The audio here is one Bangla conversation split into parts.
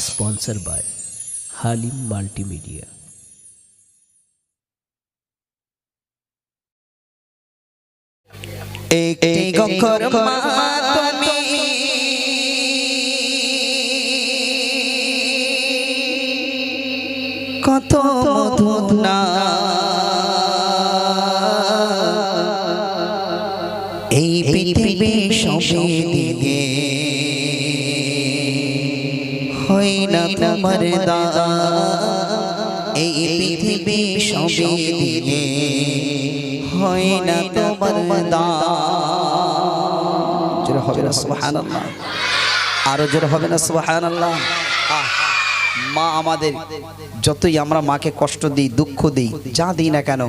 Sponsor by Halim multimedia. একটি গঙ্গর মা তুমি। কত এই পৃথিবী সবে না তোমার দা এই পৃথিবী সবে দিকে হয় না তোমার দা জোরে হবে না সুবহানাল্লাহ। আরও জোরে হবে না সুবহানাল্লাহ। মা আমাদের যতই আমরা মাকে কষ্ট দিই দুঃখ দিই যা দিই না কেন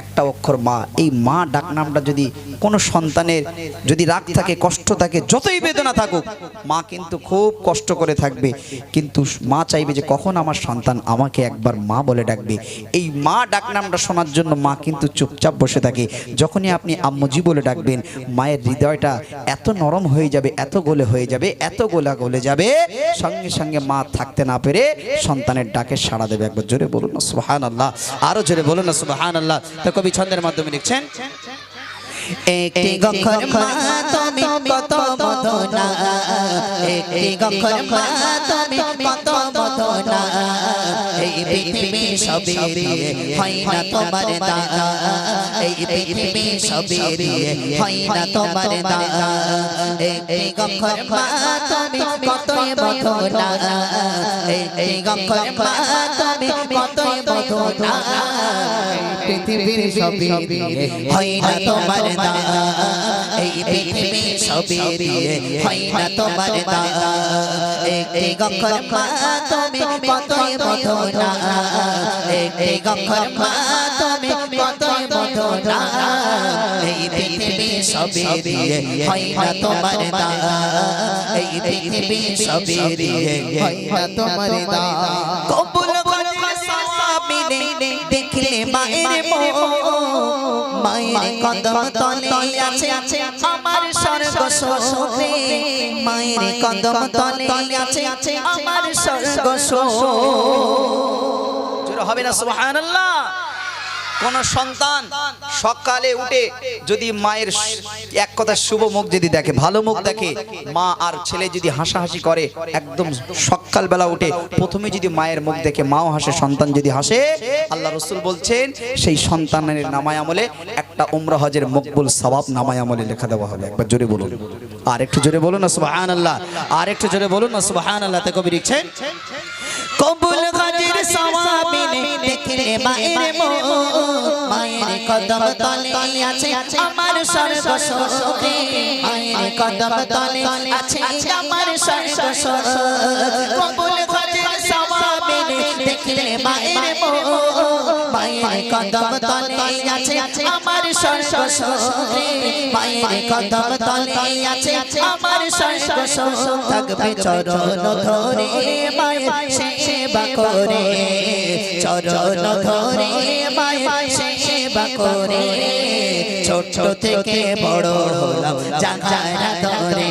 একটা অক্ষর মা। এই মা ডাক নামটা যদি কোনো সন্তানের যদি রাগ থাকে, কষ্ট থাকে, যতই বেদনা থাকুক, মা কিন্তু খুব কষ্ট করে থাকবে। কিন্তু মা চাইবে যে কখন আমার সন্তান আমাকে একবার মা বলে ডাকবে। এই মা ডাক নামটা শোনার জন্য মা কিন্তু চুপচাপ বসে থাকে। যখনই আপনি আম্মুজি বলে ডাকবেন, মায়ের হৃদয়টা এত নরম হয়ে যাবে, এত গোলে হয়ে যাবে, এত গোলা গলে যাবে, সঙ্গে সঙ্গে মা থাকতে না পেরে সন্তানের ডাকে সাড়া দেবে একবার। জোরে বলুন না সুবাহান আল্লাহ আরও জোরে বলুন না সুবাহান আল্লাহ তো কবি ছন্দের মাধ্যমে লিখছেন একটি গক্ষর মা তুমি কত মদনা একটি গক্ষর মা তুমি কত মদনা এই পৃথিবী সবে দিয়ে হয় না তোমার দাদা এই পৃথিবী সবে দিয়ে হয় না তোমার দাদা একটি গক্ষর মা তুমি কতই মদনা একটি গক্ষর মা তুমি কতই মদনা পৃথিবীর সবে হয় না তোমার এই পৃথিবী সবে দিয়ে হয় না তোমার একটি গক্ষর তুমি কতই মধুরা একটি গক্ষর মা, তুমি এই দিয়ে, হয় না এই পৃথিবী সবে দিয়ে, হয় না তোমার দেখলে মায়ের মায়ের কদম তলে আছে স্বর্গ মায়ের কদম তলে আছে আমার স্বর্গ সোরে হবে না সুবহানাল্লাহ। কোন সন্তান সকালে উঠে যদি মায়ের এক কথা শুভ মুখ যদি দেখে, ভালো মুখ দেখে, মা আর ছেলে যদি হাসাহাসি করে, একদম সকালবেলা উঠে প্রথমে যদি মায়ের মুখ দেখে, মাও হাসে, সন্তান যদি হাসে, আল্লাহ রসুল বলছেন, সেই সন্তানের নামায় আমলে একটা উমরা হজের মকবুল সবাব নামায় আমলে লেখা দেওয়া হবে। একবার জোরে বলুন। আর একটু জোরে বলুন না সুবাহান আল্লাহ আর একটু জোরে বলুন না সুবাহান আল্লাহ তে কবি লিখছেন, কবুল হজের সওয়াবিনে দেখলে মায়ের মো মায়ের কদম তলে আছে আমার স্বর্গ সোরে মায়ের কদম তলে আছে আমার স্বর্গ সোরে কবুল হজের সওয়াবিনে দেখলে মায়ের মো মায়ের কদম তলে আছে আমার স্বর্গ সোরে মায়ের কদম তলে আছে আমার স্বর্গ থাকবে চরণ ধরে মায়ের সেবা করে। চরণ ধরে মায়ের সেবা করে। ছোট থেকে বড় হলাম জাগারা ধরে।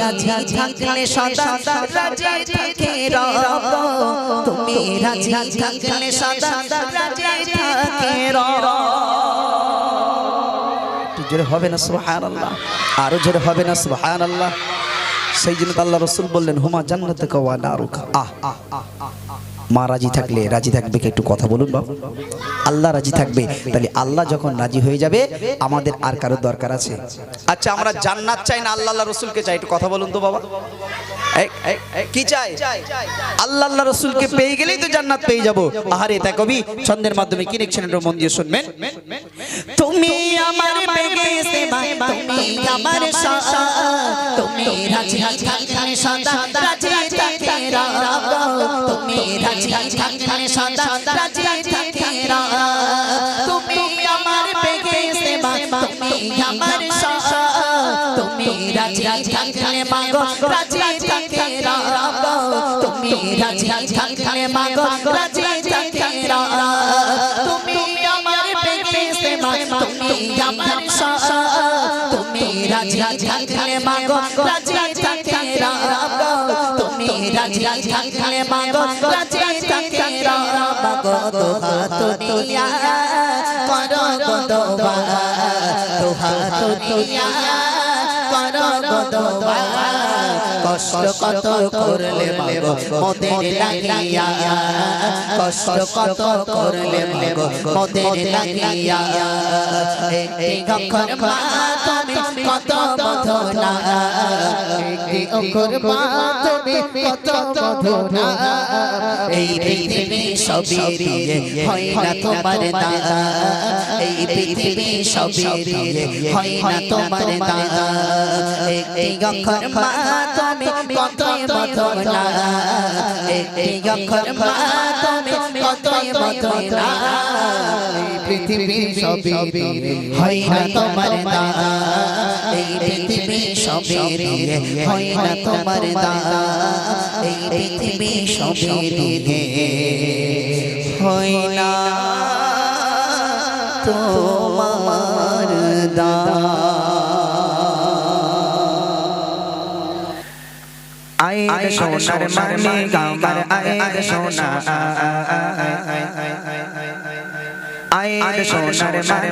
রাজি থাকলে সদা রাজি থাকে রব। তুমি রাজি থাকলে সদা রাজি থাকে রব। জোরে হবে না সুবহান আল্লাহ আরও জোরে হবে না সুবহান আল্লাহ সেই জন্য আল্লাহ রসুল বললেন হুমা জান্নাত কওয়া নারুকা। আহ আহ আহ আহ। মা রাজি থাকলে রাজি থাকবে একটু কথা বলুন বাবু আল্লাহ রাজি থাকবে তাহলে আল্লাহ যখন রাজি হয়ে যাবে আমাদের আর কারোর দরকার আছে আচ্ছা আমরা জান্নাত চাই না আল্লাহ আল্লাহ রসুলকে চাই একটু কথা বলুন তো বাবা কি চাই আল্লাহ আল্লাহ রসুলকে পেয়ে গেলেই তো জান্নাত পেয়ে যাব আহারে তা কবি ছন্দের মাধ্যমে কি লিখছেন একটু মন দিয়ে শুনবেন তুমি আমার তুমি তুমি সদা রাজি থাকে রব তুমি আমার বেগে সেবা, তুমি আমার সহ। তুমি রাজি থাকলে মাগো, রাজি থাকে রব তুমি রাজি থাকলে মাগো, রাজি থাকে রব তুমি আমার বেগে সেবা, তুমি আমার সহ। তুমি রাজি থাকলে মাগো, রাজি থাকে রব তুমি রাজি থাকলে মাগো, রাজি থাকে হাত দিয়া করো গো দোবা তো হাত করো গো কত করলে কষ্ট কত করলে মোদের কত মধুরা একটি অক্ষর মা তুমি কত মধুরা এই পৃথিবী সবই দিয়ে হয় না তোমার দাদা এই পৃথিবী সবই দিয়ে হয় না তোমার দাদা একটি অক্ষর মা তুমি কত মধুরা একটি অক্ষর মা তুমি কত মধুরা এই পৃথিবী সবই দিয়ে হয় না তোমার দাদা এই পৃথিবী হয় না তোমার দাদা এই পৃথিবী দিয়ে হয় না তোমার দান আয়ের সোনার মানে গামার সোনা আয়ের সোনার মানে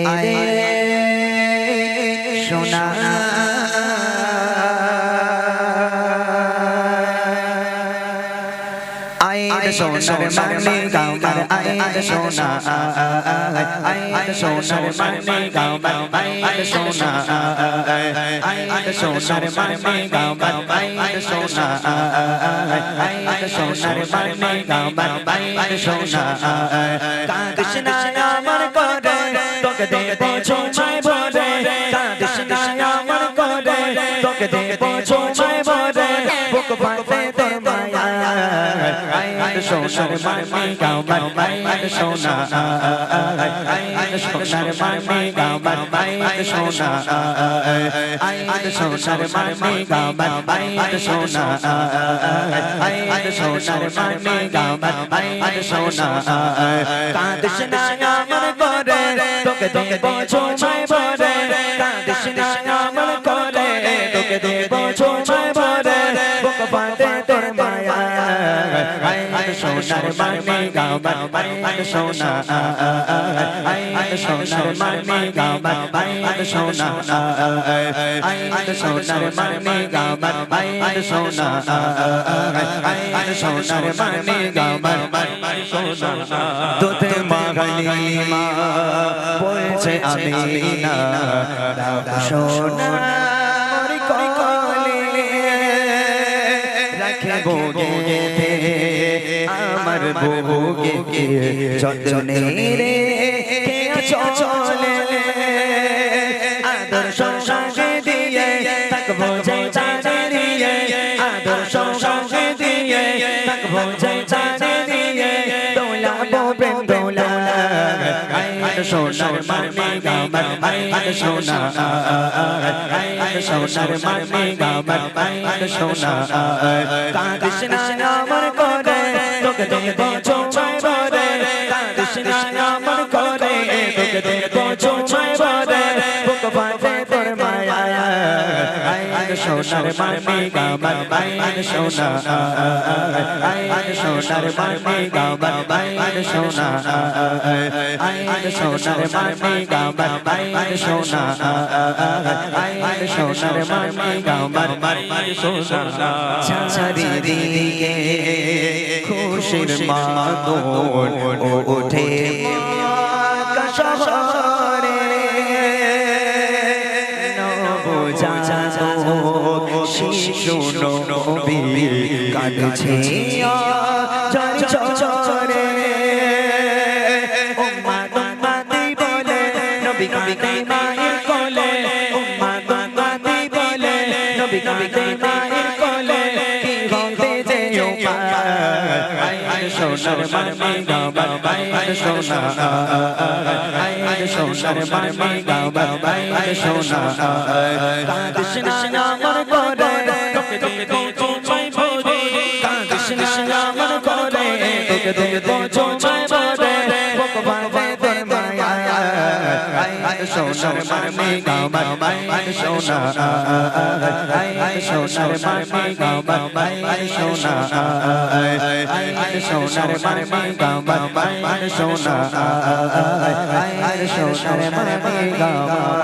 গামার আয়ের সোনা সোনার মানে সোনা সোনার মানে গামার আয়ের সোনা আয়ের সোনার মানে সোনা সোনার মানে গামার আয়ের সোনা কাঁদিস আমার দেব ছোঁচাই সোনার মানে গামার আয়ের সোনা আয়ের সোনার মানে গামার আয়ের সোনা আয়ের সোনার মানে গামার আয়ের সোনা আয়ের সোনার মানে তোকে দেব ছোঁচাই ভরে কাঁদিস মানে আয়ের সোনা আয়ের সোনার মানে আয়ের সোনা আয়ের সোনার মানে আয়ের সোনা আয়ের সোনার মানে আয়ের সোনা দুধে মাগালি মা বলছে আমি না সোনা মোর কলে রাখে বোগে আমার বোগে যতনে রে চলে আদর সংসারে দিয়ে থাকব যাই চাঁদে দিয়ে আদর সংসারে দিয়ে থাকব যাই চাঁদে দিয়ে দোলা প্রেম দোলা আয় সোনার মানে গামার আয় সোনা আয় সোনার মানে গামার আয় সোনা কাঁদিস না করে তোকে দেব সোনার মানে গামার আয় সোনা আয় সোনার মানে গামার আয় সোনা আয় সোনার মানে গামার আয় সোনা আয় সোনার মানে গামার আয় সোনা চারি দিকে খুশির মাদন ওঠে শহরে নবজাত শুনো নবী কাঁদছে চরে চরে উম্মা উম্মাতি বলে নবী নবী মায়ের কোলে। উম্মা উম্মাতি বলে নবী নবী মায়ের কোলে। কি বলতে যে সোনার মামি গাবা বাইর সোনা আয় সোনার মামি গাবা বাইর সোনা কৃষ্ণ নাম করে গামার মায়ের সোনা সোনার মায়ের গামার মায়ের সোনা সোনার মায়ের গামার মায়ের সোনা সোনার মায়ের গামার